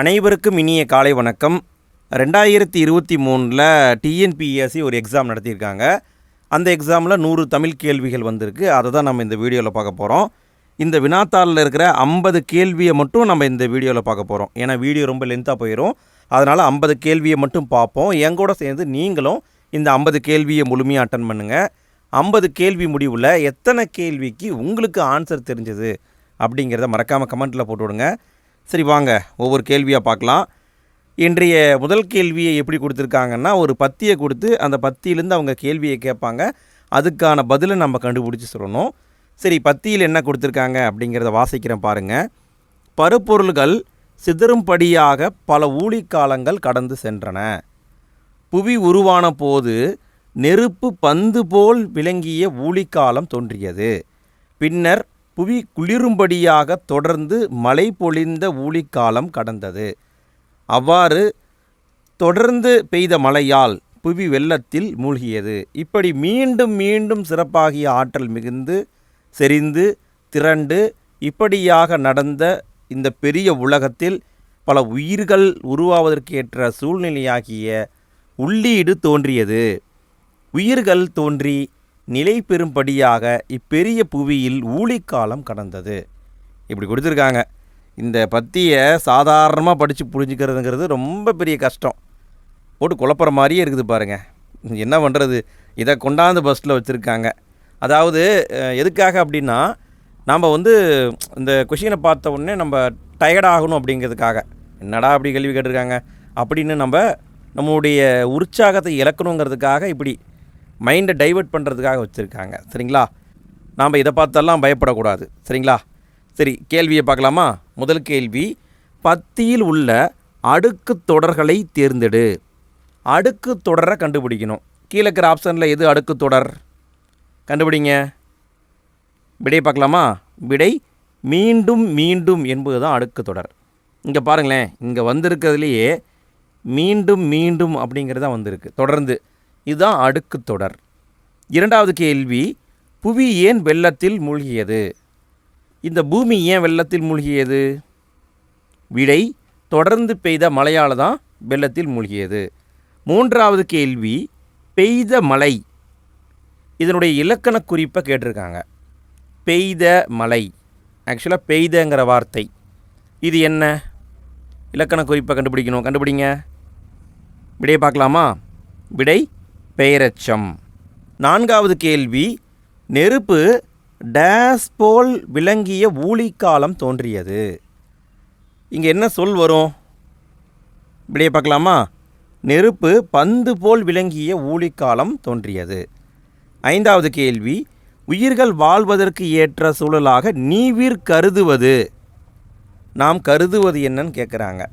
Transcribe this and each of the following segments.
அனைவருக்கும் இனிய காலை வணக்கம். ரெண்டாயிரத்தி இருபத்தி மூணில் டிஎன்பிஎஸ்சி ஒரு எக்ஸாம் நடத்தியிருக்காங்க. அந்த எக்ஸாமில் நூறு தமிழ் கேள்விகள் வந்திருக்கு. அதை தான் நம்ம இந்த வீடியோவில் பார்க்க போகிறோம் இந்த வினாத்தாளில் இருக்கிற ஐம்பது கேள்வியை மட்டும் நம்ம இந்த வீடியோவில் பார்க்க போகிறோம் ஏன்னா வீடியோ ரொம்ப லென்த்தாக போயிடும் அதனால் ஐம்பது கேள்வியை மட்டும் பார்ப்போம். என் கூட சேர்ந்து நீங்களும் இந்த ஐம்பது கேள்வியை முழுமையாக அட்டன் பண்ணுங்கள் ஐம்பது கேள்வி முடிவில் எத்தனை கேள்விக்கு உங்களுக்கு ஆன்சர் தெரிஞ்சது அப்படிங்கிறத மறக்காமல் கமெண்ட்டில் போட்டு விடுங்க. சரி வாங்க ஒவ்வொரு கேள்வியாக பார்க்கலாம். இன்றைய முதல் கேள்வியை எப்படி கொடுத்துருக்காங்கன்னா ஒரு பத்தியை கொடுத்து அந்த பத்தியிலேருந்து அவங்க கேள்வியை கேட்பாங்க. அதுக்கான பதிலை நம்ம கண்டுபிடிச்சி சொல்லணும். சரி பத்தியில் என்ன கொடுத்துருக்காங்க அப்படிங்கிறத வாசிக்கிறேன் பாருங்கள் பருப்பொருள்கள் சிதறும்படியாக பல ஊழிக்காலங்கள் கடந்து சென்றன. புவி உருவான போது நெருப்பு பந்து போல் விளங்கிய ஊழிக்காலம் தோன்றியது. பின்னர் புவி குளிரும்படியாக தொடர்ந்து மழை பொழிந்த ஊழிக்காலம் கடந்தது. அவ்வாறு தொடர்ந்து பெய்த மழையால் புவி வெள்ளத்தில் மூழ்கியது. இப்படி மீண்டும் மீண்டும் சிறப்பாகிய ஆற்றல் மிகுந்து செறிந்து திரண்டு இப்படியாக நடந்த இந்த பெரிய உலகத்தில் பல உயிர்கள் உருவாவதற்கேற்ற சூழ்நிலையாகிய உள்ளீடு தோன்றியது. உயிர்கள் தோன்றி நிலை பெறும்படியாக இப்பெரிய புவியில் ஊழிக்காலம் கடந்தது. இப்படி கொடுத்துருக்காங்க. இந்த பத்தியை சாதாரணமாக படித்து புரிஞ்சுக்கிறதுங்கிறது ரொம்ப பெரிய கஷ்டம். போட்டு குழப்புற மாதிரியே இருக்குது பாருங்கள் என்ன பண்ணுறது இதை கொண்டாந்து பஸ்ஸில் வச்சுருக்காங்க. அதாவது எதுக்காக அப்படின்னா நாம் வந்து இந்த கொஷினை பார்த்த உடனே நம்ம டயர்ட் ஆகணும் அப்படிங்கிறதுக்காக. என்னடா அப்படி கேள்வி கேட்டிருக்காங்க? அப்படின்னு நம்ம நம்மளுடைய உற்சாகத்தை இழக்கணுங்கிறதுக்காக இப்படி மைண்டை டைவர்ட் பண்ணுறதுக்காக வச்சுருக்காங்க. சரிங்களா? நாம் இதை பார்த்தெல்லாம் பயப்படக்கூடாது. சரிங்களா? சரி கேள்வியை பார்க்கலாமா? முதல் கேள்வி பத்தியில் உள்ள அடுக்கு தொடர்களை தேர்ந்தெடு. அடுக்கு தொடரை கண்டுபிடிக்கணும். கீழே இருக்கிற ஆப்ஷனில் எது அடுக்கு தொடர்? கண்டுபிடிங்க. விடை பார்க்கலாமா? விடை மீண்டும் மீண்டும் என்பது தான் அடுக்கு தொடர். இங்கே பாருங்களேன் இங்கே வந்திருக்கிறதுலையே மீண்டும் மீண்டும் அப்படிங்கிறது தான் வந்திருக்கு. தொடர்ந்து. இதுதான் அடுக்கு தொடர். இரண்டாவது கேள்வி புவி ஏன் வெள்ளத்தில் மூழ்கியது? இந்த பூமி ஏன் வெள்ளத்தில் மூழ்கியது? விடை தொடர்ந்து பெய்த மழையால் தான் வெள்ளத்தில் மூழ்கியது. மூன்றாவது கேள்வி பெய்த மழை. இதனுடைய இலக்கண குறிப்பை கேட்டிருக்காங்க. பெய்த மழை. ஆக்சுவலாக பெய்தங்கிற வார்த்தை. இது என்ன? இலக்கண குறிப்பை கண்டுபிடிக்கணும். கண்டுபிடிங்க. விடையை பார்க்கலாமா? விடை பெயரச்சம் நான்காவது கேள்வி நெருப்பு டேஸ் போல் விளங்கிய ஊழிக்காலம் தோன்றியது. இங்கே என்ன சொல் வரும்? விடையை பார்க்கலாமா? நெருப்பு பந்து போல் விளங்கிய ஊழிக்காலம் தோன்றியது. ஐந்தாவது கேள்வி உயிர்கள் வாழ்வதற்கு ஏற்ற சூழலாக நீவிர் கருதுவது. நாம் கருதுவது என்னன்னு கேட்குறாங்க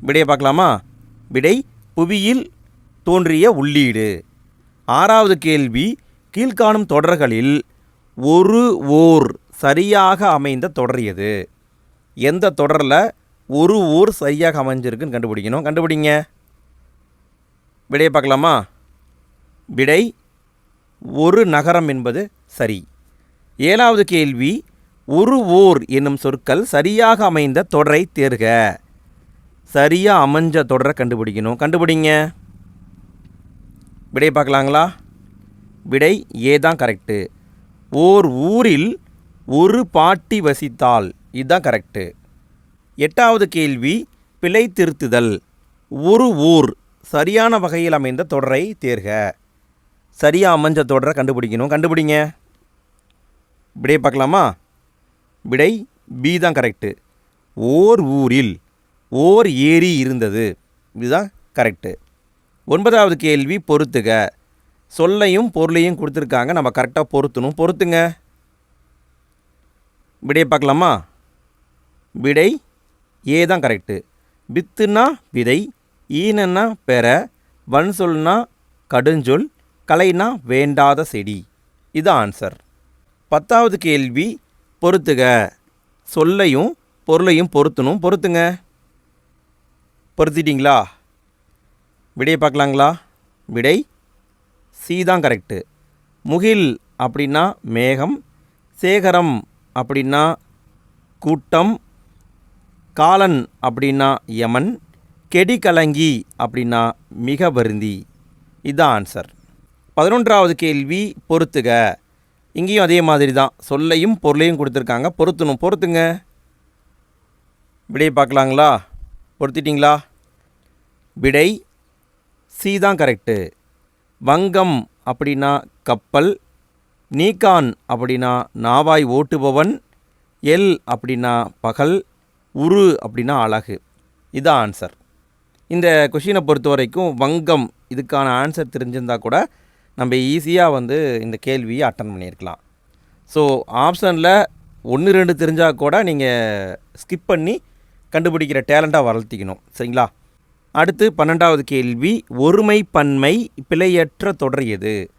விடையை பார்க்கலாமா? விடை புவியில் தோன்றிய உள்ளீடு. ஆறாவது கேள்வி கீழ்காணும் தொடர்களில் ஒரு ஓர் சரியாக அமைந்த தொடர் எது எந்த தொடரில் ஒரு ஓர் சரியாக அமைஞ்சிருக்குன்னு கண்டுபிடிக்கணும். கண்டுபிடிங்க. விடையை பார்க்கலாமா? விடை ஒரு நகரம் என்பது சரி. ஏழாவது கேள்வி ஒரு ஓர் என்னும் சொற்கள் சரியாக அமைந்த தொடரை தேர்க. சரியாக அமைஞ்ச தொடரை கண்டுபிடிக்கணும். கண்டுபிடிங்க. விடை பார்க்கலாங்களா? விடை ஏ தான் கரெக்டு ஓர் ஊரில் ஒரு பாட்டி வசித்தாள். இதுதான் கரெக்டு எட்டாவது கேள்வி பிழை திருத்துதல். ஒரு ஊர் சரியான வகையில் அமைந்த தொடரை தேர்க. சரியாக அமைஞ்ச தொடரை கண்டுபிடிக்கணும். கண்டுபிடிங்க. விடை பார்க்கலாமா? விடை பி தான் கரெக்டு ஓர் ஊரில் ஓர் ஏரி இருந்தது. இதுதான் கரெக்டு ஒன்பதாவது கேள்வி பொறுத்துக சொல்லையும் பொருளையும் கொடுத்துருக்காங்க. நம்ம கரெக்டாக பொருத்தணும். பொறுத்துங்க விடையை பார்க்கலாமா? விடை ஏ தான் கரெக்டு வித்துனா விதை ஈனன்னா பெற வன் சொல்னா கடுஞ்சொல் கலைனா வேண்டாத செடி. இது ஆன்சர் பத்தாவது கேள்வி பொறுத்துக சொல்லையும் பொருளையும் பொருத்தணும். பொருத்துங்க. பொருத்திட்டீங்களா? விடையை பார்க்கலாங்களா? விடை சி தான் கரெக்டு முகில் அப்படின்னா மேகம் சேகரம் அப்படின்னா கூட்டம் காலன் அப்படின்னா யமன் கெடி கலங்கி அப்படின்னா மிக வருந்தி. இதுதான் ஆன்சர் பதினொன்றாவது கேள்வி பொறுத்துக. இங்கேயும் அதே மாதிரி தான். சொல்லையும் பொருளையும் கொடுத்துருக்காங்க. பொருத்தணும். பொறுத்துங்க விடையை பார்க்கலாங்களா? பொருத்திட்டிங்களா? விடை சி தான் கரெக்டு வங்கம் அப்படின்னா கப்பல் நீக்கான் அப்படின்னா நாவாய் ஓட்டுபவன் எல் அப்படின்னா பகல் உரு அப்படின்னா அழகு. இதான் ஆன்சர். இந்த கொஷினை பொறுத்த வரைக்கும் வங்கம் இதுக்கான ஆன்சர் தெரிஞ்சிருந்தால் கூட நம்ம ஈஸியாக வந்து இந்த கேள்வியை அட்டன் பண்ணியிருக்கலாம். ஸோ ஆப்ஷனில் ஒன்று ரெண்டு தெரிஞ்சால் கூட நீங்கள் ஸ்கிப் பண்ணி கண்டுபிடிக்கிற டேலண்ட்டாக வளர்த்திக்கணும். சரிங்களா? அடுத்து பன்னெண்டாவது கேள்வி ஒருமை பன்மை பிழையற்ற தொடர் எது?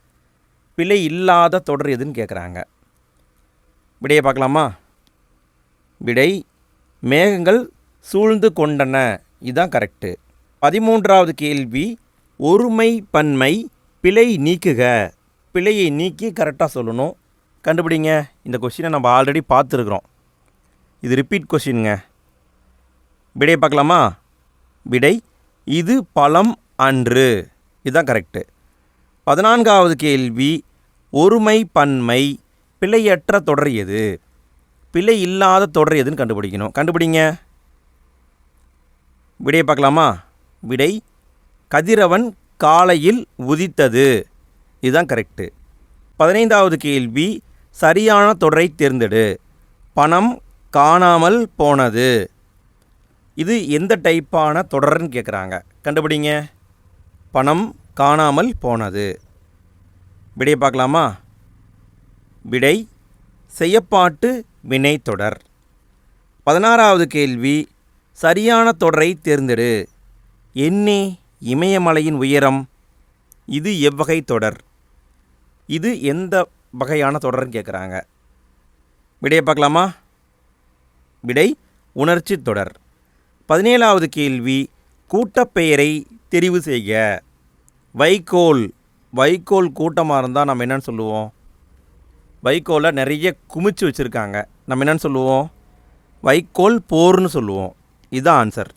பிழை இல்லாத தொடர் எதுன்னு கேட்குறாங்க விடையை பார்க்கலாமா? விடை மேகங்கள் சூழ்ந்து கொண்டன. இதுதான் கரெக்டு பதிமூன்றாவது கேள்வி ஒருமை பன்மை பிழை நீக்குக. பிழையை நீக்கி கரெக்டாக சொல்லணும். கண்டுபிடிங்க. இந்த கொஷினை நம்ம ஆல்ரெடி பார்த்துருக்குறோம். இது ரிப்பீட் கொஷினுங்க விடையை பார்க்கலாமா? விடை இது பழம் அன்று. இதுதான் கரெக்டு பதினான்காவது கேள்வி ஒருமை பன்மை பிழையற்ற தொடர் எது? பிழை இல்லாத தொடர் எதுன்னு கண்டுபிடிக்கணும். கண்டுபிடிங்க. விடையை பார்க்கலாமா? விடை கதிரவன் காலையில் உதித்தது. இதுதான் கரெக்டு பதினைந்தாவது கேள்வி சரியான தொடரை தேர்ந்தெடு. பணம் காணாமல் போனது. இது எந்த டைப்பான தொடர்ன்னு கேட்குறாங்க கண்டுபிடிங்க. பணம் காணாமல் போனது. விடையை பார்க்கலாமா? விடை செய்யப்பாட்டு வினைத்தொடர் பதினாறாவது கேள்வி சரியான தொடரை தேர்ந்தெடு. எண்ணே இமயமலையின் உயரம். இது எவ்வகை தொடர்? இது எந்த வகையான தொடர்னு கேட்குறாங்க விடையை பார்க்கலாமா? விடை உணர்ச்சி தொடர். பதினேழாவது கேள்வி கூட்டப்பெயரை தெரிவு செய்க. வைக்கோல் வைக்கோல் கூட்டமாக இருந்தால் நம்ம என்னென்னு சொல்லுவோம்? வைக்கோலை நிறைய குமிச்சு வச்சுருக்காங்க. நம்ம என்னென்னு சொல்லுவோம்? வைக்கோல் போர்னு சொல்லுவோம். இதுதான் ஆன்சர்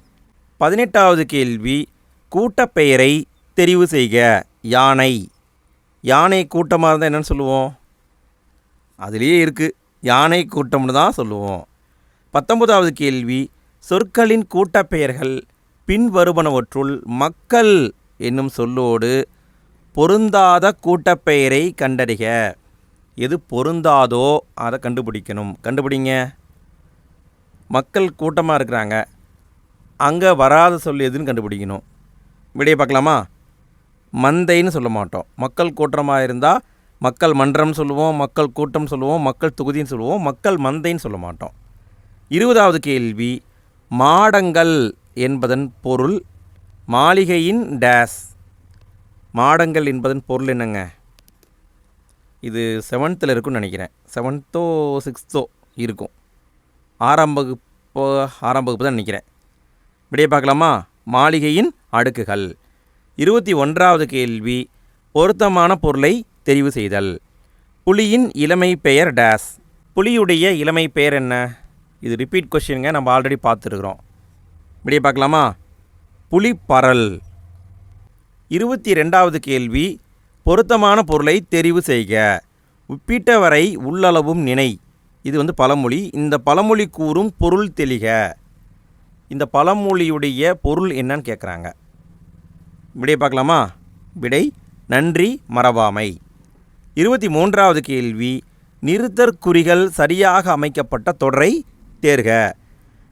பதினெட்டாவது கேள்வி கூட்டப்பெயரை தெரிவு செய்க. யானை. யானை கூட்டமாக இருந்தால் என்னன்னு சொல்லுவோம்? அதுலேயே இருக்குது யானை கூட்டம்னு தான் சொல்லுவோம். பத்தொன்பதாவது கேள்வி சொற்களின் கூட்டப்பெயர்கள் பின்வருவனவற்றுள் மக்கள் என்னும் சொல்லோடு பொருந்தாத கூட்டப்பெயரை கண்டறிக. எது பொருந்தாதோ அதை கண்டுபிடிக்கணும். கண்டுபிடிங்க. மக்கள் கூட்டமாக இருக்கிறாங்க. அங்கே வராத சொல் எதுன்னு கண்டுபிடிக்கணும். விடையை பார்க்கலாமா? மந்தைன்னு சொல்ல மாட்டோம். மக்கள் கூட்டமாக இருந்தால் மக்கள் மன்றம்னு சொல்லுவோம் மக்கள் கூட்டம் சொல்லுவோம் மக்கள் தொகுதின்னு சொல்லுவோம் மக்கள் மந்தைன்னு சொல்ல மாட்டோம். இருபதாவது கேள்வி மாடங்கள் என்பதன் பொருள் மாளிகையின் டேஸ். மாடங்கள் என்பதன் பொருள் என்னங்க? இது செவன்த்தில் இருக்குன்னு நினைக்கிறேன். செவன்த்தோ சிக்ஸ்த்தோ இருக்கும். ஆறாம் வகுப்பு ஆறாம் வகுப்பு தான் நினைக்கிறேன். இப்படியே பார்க்கலாமா? மாளிகையின் அடுக்குகள். இருபத்தி ஒன்றாவது கேள்வி பொருத்தமான பொருளை தெரிவு செய்தல். புலியின் இளமை பெயர் டேஸ். புலியுடைய இளமை பெயர் என்ன? இது ரிப்பீட் கொஷினுங்க நம்ம ஆல்ரெடி பார்த்துருக்குறோம். இப்படியே பார்க்கலாமா? புலிப்பரல். இருபத்தி ரெண்டாவது கேள்வி பொருத்தமான பொருளை தெரிவு செய்க. உப்பிட்டவரை உள்ளளவும் நினை. இது வந்து பழமொழி. இந்த பழமொழி கூறும் பொருள் தெளிக. இந்த பழமொழியுடைய பொருள் என்னன்னு கேட்குறாங்க விடை பார்க்கலாமா? விடை நன்றி மறவாமை. இருபத்தி மூன்றாவது கேள்வி நிறுத்தற்குறிகள் சரியாக அமைக்கப்பட்ட தொடரை தேர்க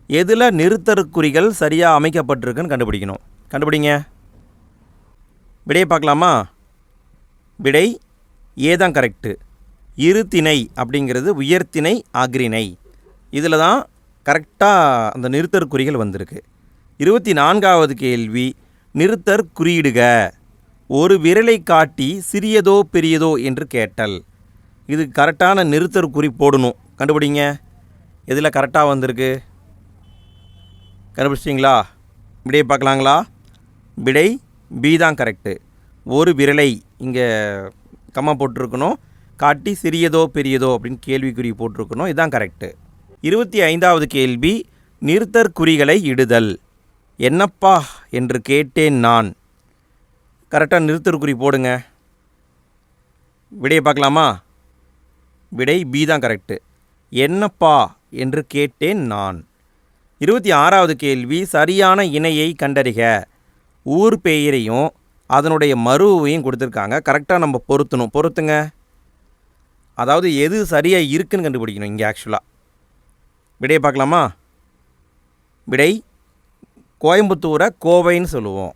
எதில் நிறுத்தற்குறிகள் சரியாக அமைக்கப்பட்டிருக்குன்னு கண்டுபிடிக்கணும். கண்டுபிடிங்க. விடையை பார்க்கலாமா? விடை ஏதான் கரெக்டு இருத்திணை அப்படிங்கிறது உயர்த்திணை அக்ரிணை இதில் தான் கரெக்டாக அந்த நிறுத்தற்குறிகள் வந்திருக்கு. இருபத்தி நான்காவது கேள்வி நிறுத்தற் குறியிடுக. ஒரு விரலை காட்டி சிறியதோ பெரியதோ என்று கேட்டல். இது கரெக்டான நிறுத்தற் குறி போடணும். கண்டுபிடிங்க. எதில் கரெக்டாக வந்திருக்கு? கண்டுபிடிச்சிட்டிங்களா? விடையை பார்க்கலாங்களா? விடை பி தான் கரெக்டு ஒரு விரலை இங்கே கம்மா போட்டிருக்கணும். காட்டி சிறியதோ பெரியதோ அப்படின்னு கேள்விக்குறி போட்டிருக்கணும். இதுதான் கரெக்டு இருபத்தி ஐந்தாவது கேள்வி நிறுத்தற்குறிகளை இடுதல். என்னப்பா என்று கேட்டேன் நான். கரெக்டாக நிறுத்தற்குறி போடுங்க. விடையை பார்க்கலாமா? விடை பி தான் கரெக்டு என்னப்பா என்று கேட்டேன் நான். இருபத்தி ஆறாவது கேள்வி சரியான இணையை கண்டறிக. ஊர் பெயரையும் அதனுடைய மருவையும் கொடுத்துருக்காங்க. கரெக்டாக நம்ம பொருத்தணும். பொருத்துங்க. அதாவது எது சரியாக இருக்குன்னு கண்டுபிடிக்கணும் இங்கே ஆக்சுவலாக விடையை பார்க்கலாமா? விடை கோயம்புத்தூரை கோவைன்னு சொல்லுவோம்.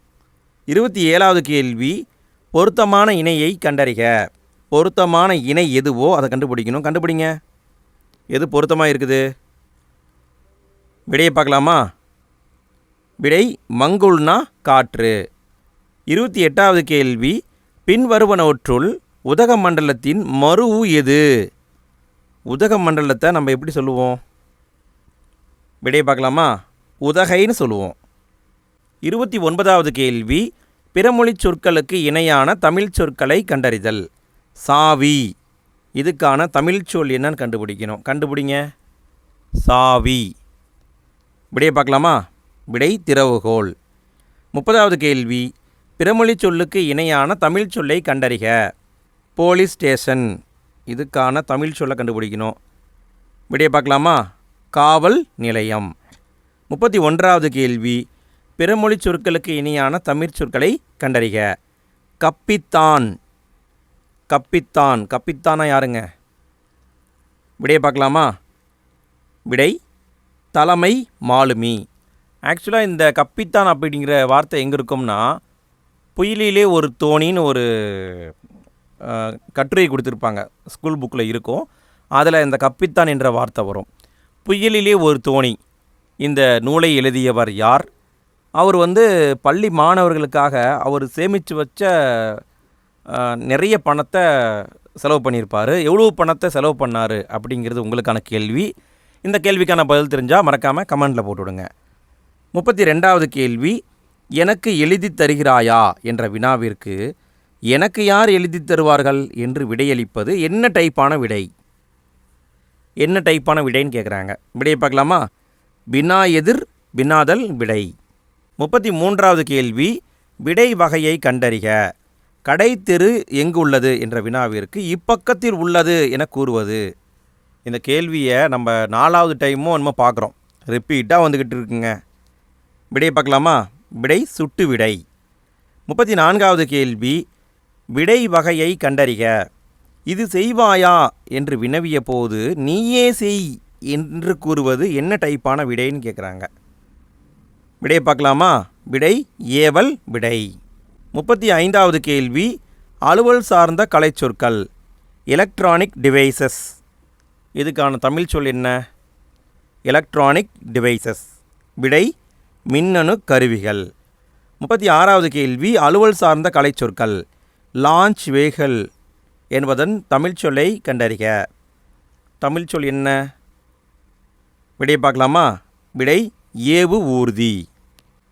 இருபத்தி ஏழாவது கேள்வி பொருத்தமான இணையை கண்டறிக. பொருத்தமான இணை எதுவோ அதை கண்டுபிடிக்கணும். கண்டுபிடிங்க. எது பொருத்தமாக இருக்குது? விடையை பார்க்கலாமா? விடை மங்குள்னா காற்று. இருபத்தி எட்டாவது கேள்வி பின்வருவனவற்றுள் உதகமண்டலத்தின் மருவு எது? உதகமண்டலத்தை நம்ம எப்படி சொல்லுவோம்? விடையை பார்க்கலாமா? உதகைன்னு சொல்லுவோம். இருபத்தி ஒன்பதாவது கேள்வி பிறமொழிச் சொற்களுக்கு இணையான தமிழ் சொற்களை கண்டறிதல். சாவி. இதுக்கான தமிழ் சொல் என்னன்னு கண்டுபிடிக்கணும். கண்டுபிடிங்க. சாவி. விடையை பார்க்கலாமா? விடை திறவுகோல் முப்பதாவது கேள்வி. பிறமொழி சொல்லுக்கு இணையான தமிழ் சொல்லை கண்டறிக. Police station. இதுக்கான தமிழ் சொல்லை கண்டுபிடிக்கணும். விடையை பார்க்கலாமா? காவல் நிலையம். முப்பத்தி ஒன்றாவது கேள்வி. பிறமொழி சொற்களுக்கு இணையான தமிழ் சொற்களை கண்டறிக. கப்பித்தான். கப்பித்தான். கப்பித்தானா யாருங்க? விடையை பார்க்கலாமா? விடை தலைமை மாலுமி. ஆக்சுவலாக இந்த கப்பித்தான் அப்படிங்கிற வார்த்தை எங்கே இருக்கும்னா புயலிலே ஒரு தோணின்னு ஒரு கட்டுரை கொடுத்துருப்பாங்க. ஸ்கூல் புக்கில் இருக்கும். அதில் இந்த கப்பித்தான் என்ற வார்த்தை வரும். புயலிலே ஒரு தோணி. இந்த நூலை எழுதியவர் யார்? அவர் வந்து பள்ளி மாணவர்களுக்காக அவர் சேமித்து வச்ச நிறைய பணத்தை செலவு பண்ணியிருப்பார். எவ்வளோ பணத்தை செலவு பண்ணார் அப்படிங்கிறது உங்களுக்கான கேள்வி. இந்த கேள்விக்கான பதில் தெரிஞ்சால் மறக்காமல் கமெண்டில் போட்டுவிடுங்க. முப்பத்தி ரெண்டாவது கேள்வி எனக்கு எழுதி தருகிறாயா என்ற வினாவிற்கு எனக்கு யார் எழுதி தருவார்கள் என்று விடையளிப்பது என்ன டைப்பான விடை? என்ன டைப்பான விடைன்னு கேட்குறாங்க விடையை பார்க்கலாமா? வினா எதிர் வினாதல் விடை. முப்பத்தி மூன்றாவது கேள்வி விடை வகையை கண்டறிக. கடை தெரு எங்கு உள்ளது என்ற வினாவிற்கு இப்பக்கத்தில் உள்ளது என கூறுவது. இந்த கேள்வியை நம்ம நாலாவது டைமும் நம்ம பார்க்குறோம். ரிப்பீட்டாக வந்துக்கிட்டு இருக்குங்க. விடையை பார்க்கலாமா? விடை சுட்டு விடை. முப்பத்தி நான்காவது கேள்வி விடை வகையை கண்டறிக. இது செய்வாயா என்று வினவிய போது நீயே செய் என்று கூறுவது என்ன டைப்பான விடைன்னு கேட்குறாங்க விடையை பார்க்கலாமா? விடை ஏவல் விடை. முப்பத்தி ஐந்தாவது கேள்வி அலுவல் சார்ந்த கலைச்சொற்கள் எலக்ட்ரானிக் டிவைசஸ் இதுக்கான தமிழ் சொல் என்ன? எலக்ட்ரானிக் டிவைசஸ் விடை மின்னணு கருவிகள். முப்பத்தி ஆறாவது கேள்வி அலுவல் சார்ந்த கலைச்சொற்கள் லான்ச் வேகல் என்பதன் தமிழ் சொல்லை கண்டறிக. தமிழ் சொல் என்ன? விடை பார்க்கலாமா? விடை ஏவு ஊர்தி.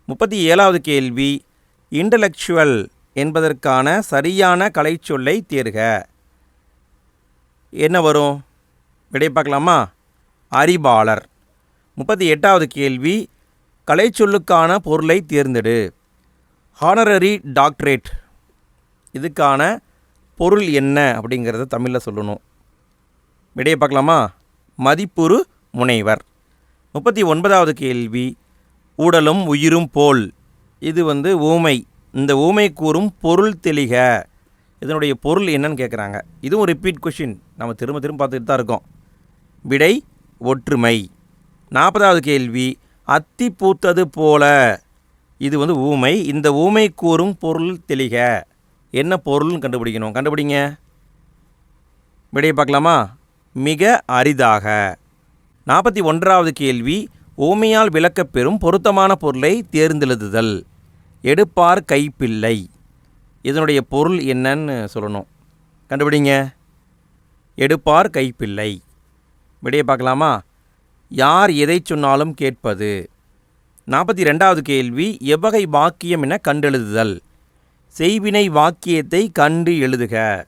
முப்பத்தி ஏழாவது கேள்வி இன்டலெக்சுவல் என்பதற்கான சரியான கலைச்சொல்லை தேர்க. என்ன வரும்? விடை பார்க்கலாமா? அறிவாளர். முப்பத்தி எட்டாவது கேள்வி கலைச்சொல்லுக்கான பொருளை தேர்ந்தெடு. ஹானரரி டாக்டரேட் இதுக்கான பொருள் என்ன அப்படிங்கிறத தமிழில் சொல்லணும். விடையை பார்க்கலாமா? மதிப்புரு முனைவர். முப்பத்தி ஒன்பதாவது கேள்வி உடலும் உயிரும் போல். இது வந்து ஊமை. இந்த ஊமை கூறும் பொருள் தெளிக. இதனுடைய பொருள் என்னன்னு கேட்குறாங்க இதுவும் ரிப்பீட் கொஷின் நம்ம திரும்ப திரும்ப பார்த்துட்டு தான் இருக்கோம். விடை ஒற்றுமை. நாற்பதாவது கேள்வி அத்தி பூத்தது போல. இது வந்து ஊமை. இந்த ஊமை கூறும் பொருள் தெளிக. என்ன பொருள்னு கண்டுபிடிக்கணும். கண்டுபிடிங்க. விடையை பார்க்கலாமா? மிக அரிதாக. நாற்பத்தி ஒன்றாவது கேள்வி ஊமையால் விளக்கப்பெறும் பொருத்தமான பொருளை தேர்ந்தெழுதுதல். எடுப்பார் கைப்பிள்ளை. இதனுடைய பொருள் என்னன்னு சொல்லணும். கண்டுபிடிங்க. எடுப்பார் கைப்பிள்ளை. விடையை பார்க்கலாமா? யார் எதை சொன்னாலும் கேட்பது. நாற்பத்தி ரெண்டாவது கேள்வி எவ்வகை வாக்கியம் என கண்டெழுதுதல். செய்வினை வாக்கியத்தை கண்டு எழுதுக.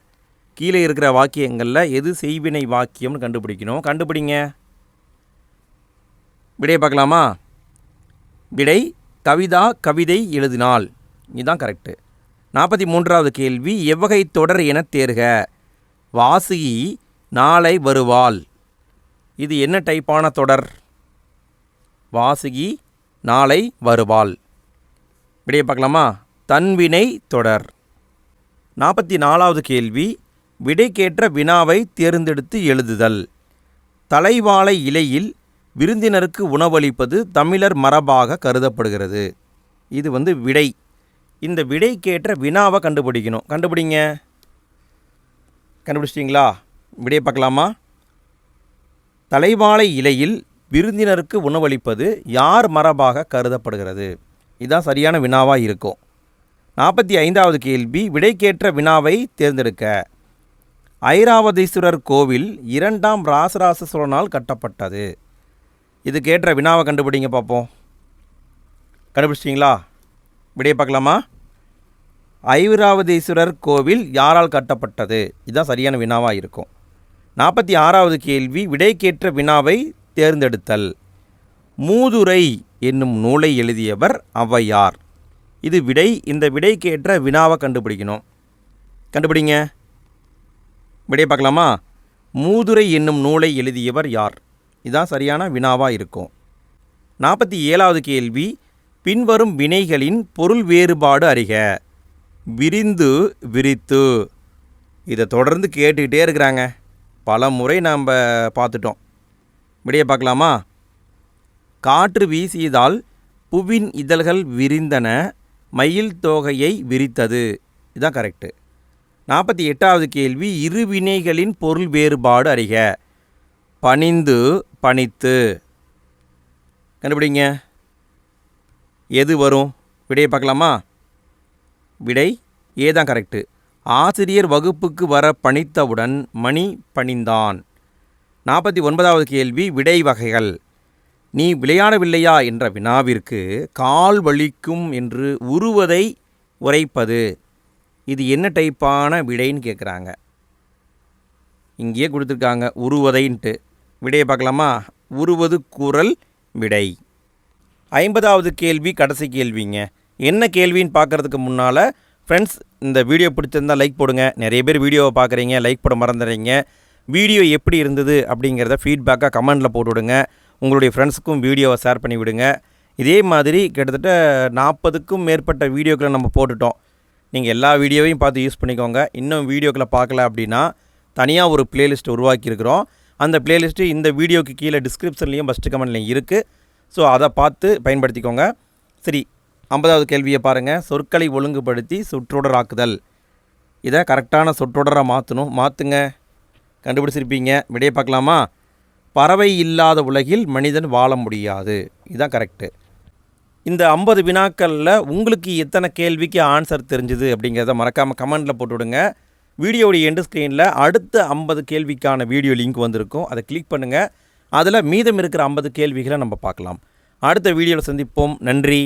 கீழே இருக்கிற வாக்கியங்களில் எது செய்வினை வாக்கியம்னு கண்டுபிடிக்கணும். கண்டுபிடிங்க. விடையை பார்க்கலாமா? விடை கவிதா கவிதை எழுதினாள். இதுதான் கரெக்டு நாற்பத்தி மூன்றாவது கேள்வி எவ்வகை தொடர் என தேர்க. வாசுகி நாளை வருவாள். இது என்ன டைப்பான தொடர்? வாசுகி நாளை வருவாள். விடையை பார்க்கலாமா? தன்வினை தொடர். நாற்பத்தி நாலாவது கேள்வி விடைக்கேற்ற வினாவை தேர்ந்தெடுத்து எழுதுதல். தலைவாழை இலையில் விருந்தினருக்கு உணவளிப்பது தமிழர் மரபாக கருதப்படுகிறது. இது வந்து விடை. இந்த விடைக்கேற்ற வினாவை கண்டுபிடிக்கணும். கண்டுபிடிங்க. கண்டுபிடிச்சிட்டிங்களா? விடையை பார்க்கலாமா? தலைவாழை இலையில் விருந்தினருக்கு உணவளிப்பது யார் மரபாக கருதப்படுகிறது? இதுதான் சரியான வினாவாக இருக்கும். நாற்பத்தி ஐந்தாவது கேள்வி விடைக்கேற்ற வினாவை தேர்ந்தெடுக்க. ஐராவதீஸ்வரர் கோவில் இரண்டாம் ராசராச சோழனால் கட்டப்பட்டது. இதுக்கேற்ற வினாவை கண்டுபிடிங்க பார்ப்போம். கண்டுபிடிச்சிட்டிங்களா? விடையை பார்க்கலாமா? ஐராவதீஸ்வரர் கோவில் யாரால் கட்டப்பட்டது? இதுதான் சரியான வினாவாக இருக்கும். நாற்பத்தி ஆறாவது கேள்வி விடைக்கேற்ற வினாவை தேர்ந்தெடுத்தல். மூதுரை என்னும் நூலை எழுதியவர் ஔவையார். இது விடை இந்த விடைக்கேற்ற வினாவை கண்டுபிடிக்கணும். கண்டுபிடிங்க. விடைய பார்க்கலாமா? மூதுரை என்னும் நூலை எழுதியவர் யார்? இதான் சரியான வினாவாக இருக்கும். நாற்பத்தி ஏழாவது கேள்வி பின்வரும் வினைகளின் பொருள் வேறுபாடு அறிக. விரிந்து விரித்து. இதை தொடர்ந்து கேட்டுக்கிட்டே இருக்கிறாங்க. பல முறை நாம் பார்த்துட்டோம். விடையை பார்க்கலாமா? காற்று வீசியதால் புவின் இதழ்கள் விரிந்தன மயில் தோகையை விரித்தது. இதுதான் கரெக்டு நாற்பத்தி எட்டாவது கேள்வி இரு வினைகளின் பொருள் வேறுபாடு அறிக. பணிந்து பணித்து. கண்டுபிடிங்க. எது வரும்? விடையை பார்க்கலாமா? விடை ஏதான் கரெக்டு ஆசிரியர் வகுப்புக்கு வர பணித்தவுடன் மணி பணிந்தான். நாற்பத்தி ஒன்பதாவது கேள்வி விடை வகைகள். நீ விளையாடவில்லையா என்ற வினாவிற்கு கால் வலிக்கும் என்று உருவதை உரைப்பது. இது என்ன டைப்பான விடைன்னு கேட்குறாங்க. இங்கேயே கொடுத்துருக்காங்க உருவதைன்ட்டு. விடையை பார்க்கலாமா? உருவது குரல் விடை. ஐம்பதாவது கேள்வி கடைசி கேள்விங்க. என்ன கேள்வின்னு பார்க்குறதுக்கு முன்னால் ஃப்ரெண்ட்ஸ் இந்த வீடியோ பிடிச்சிருந்தால் லைக் போடுங்க. நிறைய பேர் வீடியோவை பார்க்குறீங்க லைக் போட மறந்துடுறீங்க. வீடியோ எப்படி இருந்தது அப்படிங்கிறத ஃபீட்பேக்காக கமெண்டில் போட்டுவிடுங்க உங்களுடைய ஃப்ரெண்ட்ஸுக்கும் வீடியோவை ஷேர் பண்ணி விடுங்க. இதே மாதிரி கிட்டத்தட்ட நாற்பதுக்கும் மேற்பட்ட வீடியோக்களை நம்ம போட்டுட்டோம். நீங்கள் எல்லா வீடியோவையும் பார்த்து யூஸ் பண்ணிக்கோங்க. இன்னும் வீடியோக்களை பார்க்கல அப்படின்னா தனியாக ஒரு பிளேலிஸ்ட் உருவாக்கியிருக்கிறோம். அந்த பிளேலிஸ்ட்டு இந்த வீடியோக்கு கீழே டிஸ்கிரிப்ஷன்லேயும் ஃபஸ்ட்டு கமெண்ட்லேயும் இருக்குது ஸோ அதை பார்த்து பயன்படுத்திக்கோங்க. சரி ஐம்பதாவது கேள்வியை பாருங்கள் சொற்களை ஒழுங்குபடுத்தி சொற்றொடராக்குதல் இதை கரெக்டான சொற்றொடராக மாற்றணும் மாற்றுங்க கண்டுபிடிச்சிருப்பீங்க. விடையை பார்க்கலாமா? பறவை இல்லாத உலகில் மனிதன் வாழ முடியாது. இதுதான் கரெக்டு இந்த ஐம்பது வினாக்களில் உங்களுக்கு எத்தனை கேள்விக்கு ஆன்சர் தெரிஞ்சுது அப்படிங்கிறத மறக்காமல் கமெண்டில் போட்டு விடுங்க வீடியோடைய எண்டு ஸ்க்ரீனில் அடுத்த ஐம்பது கேள்விக்கான வீடியோ லிங்க் வந்திருக்கும். அதை கிளிக் பண்ணுங்கள் அதில் மீதம் இருக்கிற ஐம்பது கேள்விகளை நம்ம பார்க்கலாம். அடுத்த வீடியோவில் சந்திப்போம். நன்றி.